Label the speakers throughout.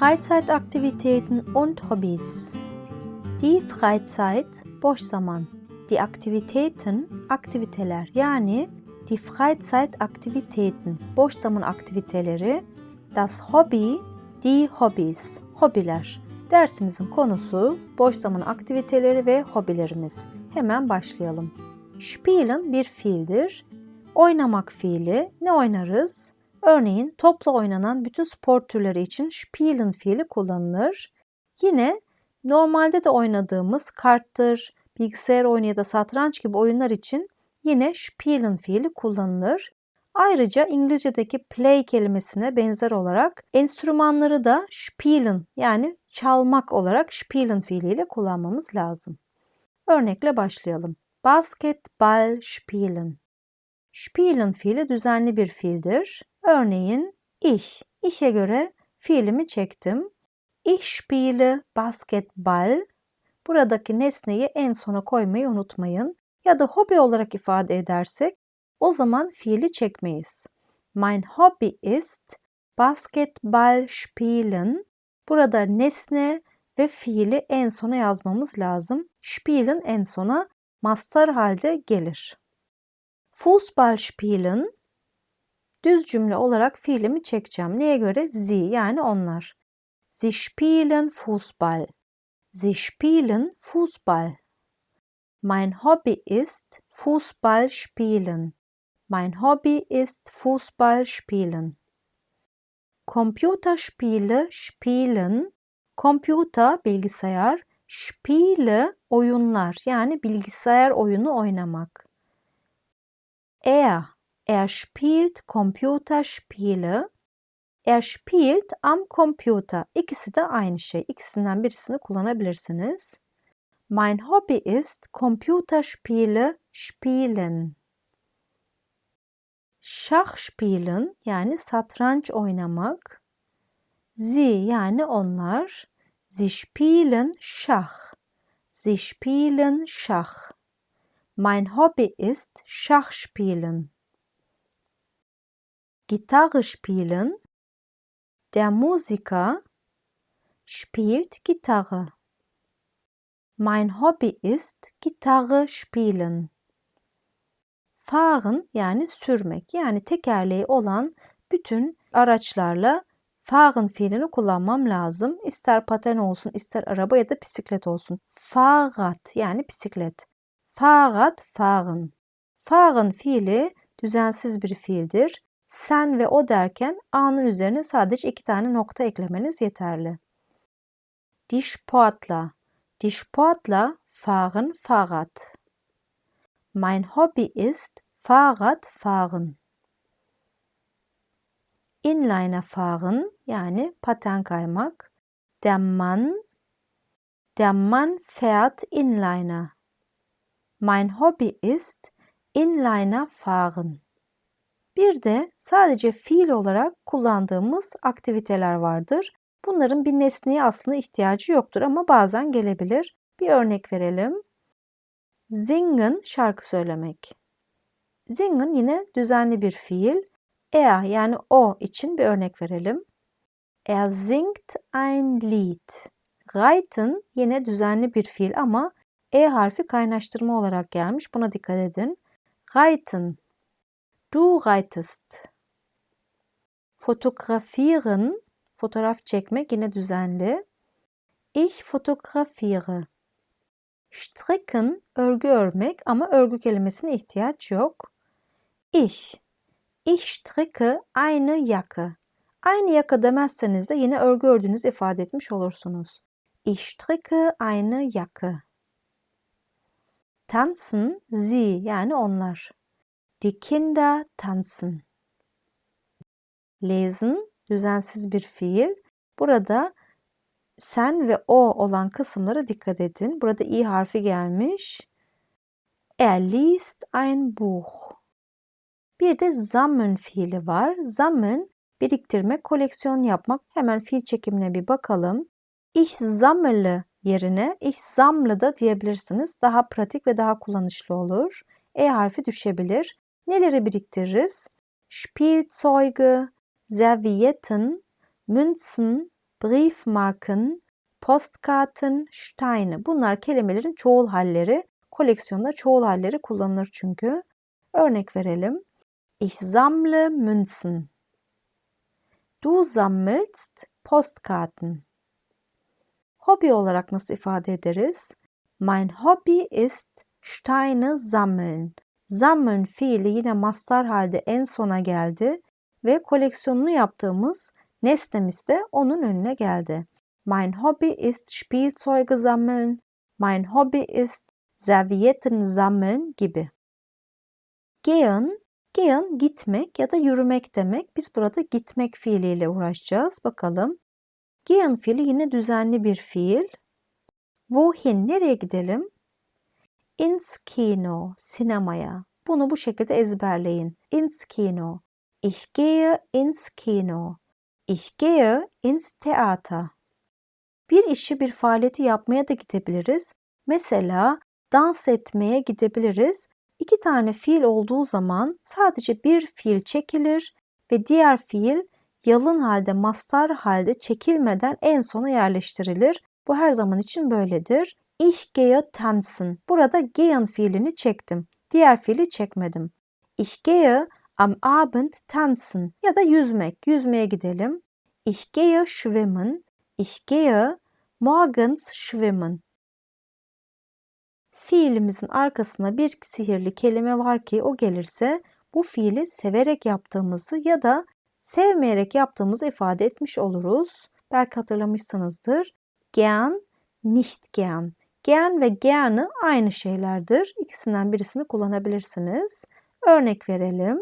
Speaker 1: Freizeitaktivitäten und Hobbys. Die Freizeit boş zaman. Die Aktivitäten aktiviteler yani die Freizeitaktivitäten boş zaman aktiviteleri. Das Hobby die Hobbys hobiler. Dersimizin konusu boş zaman aktiviteleri ve hobilerimiz. Hemen başlayalım. Spielen bir fiildir. Oynamak fiili. Ne oynarız? Örneğin topla oynanan bütün spor türleri için spielen fiili kullanılır. Yine normalde de oynadığımız karttır, bilgisayar oyunu ya da satranç gibi oyunlar için yine spielen fiili kullanılır. Ayrıca İngilizce'deki play kelimesine benzer olarak enstrümanları da spielen yani çalmak olarak spielen fiiliyle kullanmamız lazım. Örnekle başlayalım. Basketball spielen. Spielen fiili düzenli bir fiildir. Örneğin ich. İşe göre fiilimi çektim. Ich spiele Basketball. Buradaki nesneyi en sona koymayı unutmayın. Ya da hobi olarak ifade edersek o zaman fiili çekmeyiz. Mein Hobby ist Basketball spielen. Burada nesne ve fiili en sona yazmamız lazım. Spielen en sona master halde gelir. Fußball spielen düz cümle olarak fiilimi çekeceğim. Neye göre? Sie yani onlar. Sie spielen Fußball. Sie spielen Fußball. Mein Hobby ist Fußball spielen. Mein Hobby ist Fußball spielen. Computerspiele spielen. Computer bilgisayar, Spiele oyunlar yani bilgisayar oyunu oynamak. Er, er spielt Computerspiele. Er spielt am Computer. İkisi de aynı şey. İkisinden birisini kullanabilirsiniz. Mein Hobby ist Computerspiele spielen. Şah spielen yani satranç oynamak. Sie yani onlar. Sie spielen Schach. Sie spielen Schach. Mein Hobby ist Schachspielen. Gitarre spielen. Der Musiker spielt Gitarre. Mein Hobby ist Gitarre spielen. Fahren yani sürmek yani tekerleği olan bütün araçlarla fahren fiilini kullanmam lazım. İster paten olsun, ister araba ya da bisiklet olsun. Fahrrad yani bisiklet. Fahrrad fahren. Fahren fiili düzensiz bir fiildir. Sen ve o derken a'nın üzerine sadece iki tane nokta eklemeniz yeterli. Die Sportler. Die Sportler fahren Fahrrad. Mein Hobby ist Fahrrad fahren. Inliner fahren yani paten kaymak. Der Mann der Mann fährt Inliner. Mein Hobby ist Inliner fahren. Bir de sadece fiil olarak kullandığımız aktiviteler vardır. Bunların bir nesneye aslında ihtiyacı yoktur ama bazen gelebilir. Bir örnek verelim. Singen şarkı söylemek. Singen yine düzenli bir fiil. Er yani o için bir örnek verelim. Er singt ein Lied. Reiten yine düzenli bir fiil ama e harfi kaynaştırma olarak gelmiş. Buna dikkat edin. Reiten. Du reitest. Fotografieren. Fotoğraf çekmek yine düzenli. Ich fotografiere. Stricken örgü örmek ama örgü kelimesine ihtiyaç yok. Ich. Ich stricke eine Jacke. Aynı yaka demezseniz de yine örgü ördüğünüzü ifade etmiş olursunuz. Ich stricke eine Jacke. Tanzen sie yani onlar. Die Kinder tanzen. Lesen düzensiz bir fiil. Burada sen ve o olan kısımlara dikkat edin. Burada i harfi gelmiş. Er liest ein Buch. Bir de sammeln fiili var. Sammeln biriktirmek, koleksiyon yapmak. Hemen fiil çekimine bir bakalım. Ich sammle yerine ich sammle da diyebilirsiniz. Daha pratik ve daha kullanışlı olur. E harfi düşebilir. Neleri biriktiririz? Spielzeuge, Servietten, Münzen, Briefmarken, Postkarten, Steine. Bunlar kelimelerin çoğul halleri. Koleksiyonda çoğul halleri kullanılır çünkü. Örnek verelim. Ich sammle Münzen. Du sammelst Postkarten. Hobi olarak nasıl ifade ederiz? Mein Hobby ist Steine sammeln. Sammeln fiili yine mastar halde en sona geldi ve koleksiyonunu yaptığımız nesnemiz de onun önüne geldi. Mein Hobby ist Spielzeuge sammeln. Mein Hobby ist Servietten sammeln gibi. Gehen, gehen gitmek ya da yürümek demek. Biz burada gitmek fiiliyle uğraşacağız. Bakalım. Gehen fiili yine düzenli bir fiil. Wohin, nereye gidelim? Ins Kino, sinemaya. Bunu bu şekilde ezberleyin. Ins Kino. Ich gehe ins Kino. Ich gehe ins Theater. Bir işi bir faaliyeti yapmaya da gidebiliriz. Mesela dans etmeye gidebiliriz. İki tane fiil olduğu zaman sadece bir fiil çekilir ve diğer fiil yalın halde, mastar halde çekilmeden en sona yerleştirilir. Bu her zaman için böyledir. Ich gehe tanzen. Burada gehen fiilini çektim. Diğer fiili çekmedim. Ich gehe am Abend tanzen ya da yüzmek. Yüzmeye gidelim. Ich gehe schwimmen. Ich gehe morgens schwimmen. Fiilimizin arkasına bir sihirli kelime var ki o gelirse bu fiili severek yaptığımızı ya da sevmeyerek yaptığımızı ifade etmiş oluruz. Belki hatırlamışsınızdır. Gern, nicht gern. Gern ve gerne aynı şeylerdir. İkisinden birisini kullanabilirsiniz. Örnek verelim.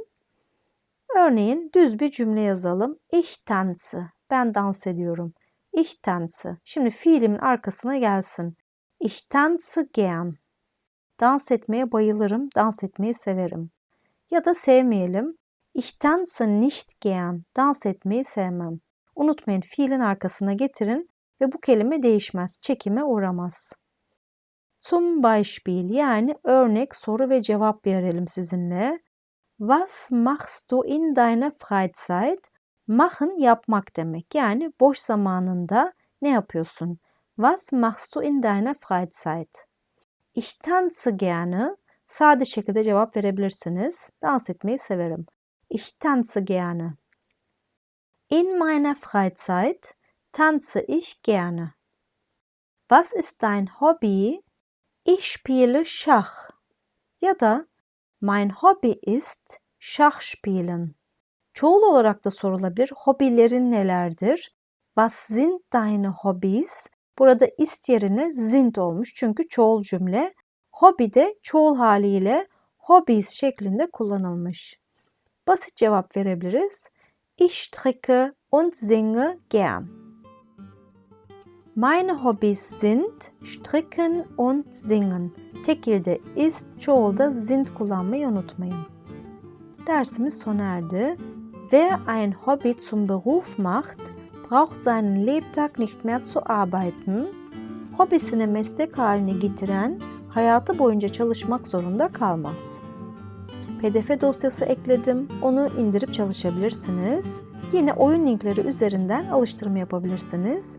Speaker 1: Örneğin düz bir cümle yazalım. Ich tanze. Ben dans ediyorum. Ich tanze. Şimdi fiilimin arkasına gelsin. Ich tanze gern. Dans etmeye bayılırım, dans etmeyi severim. Ya da sevmeyelim. Ich tanze nicht gern. Dans etmeyi sevmem. Unutmayın fiilin arkasına getirin ve bu kelime değişmez, çekime uğramaz. Zum Beispiel yani örnek soru ve cevap verelim sizinle. Was machst du in deiner Freizeit? Machen yapmak demek. Yani boş zamanında ne yapıyorsun? Was machst du in deiner Freizeit? Ich tanze gerne. Sade şekilde cevap verebilirsiniz. Dans etmeyi severim. Ich tanze gerne. In meiner Freizeit tanze ich gerne. Was ist dein Hobby? Ich spiele Schach. Ya da mein Hobby ist Schachspielen. Çoğul olarak da sorulabilir. Hobilerin nelerdir? Was sind deine Hobbys? Burada ist yerine sind olmuş çünkü çoğul cümle. Hobi de çoğul haliyle hobbies şeklinde kullanılmış. Basit cevap verebiliriz. Ich stricke und singe gern. Meine Hobbys sind Stricken und Singen. Tekilde ist, çoğulda sind kullanmayı unutmayın. Dersimiz sona erdi. Wer ein Hobby zum Beruf macht, braucht seinen Lebtag nicht mehr zu arbeiten. Hobisini meslek haline getiren hayatı boyunca çalışmak zorunda kalmaz. PDF dosyası ekledim. Onu indirip çalışabilirsiniz. Yine oyun linkleri üzerinden alıştırma yapabilirsiniz.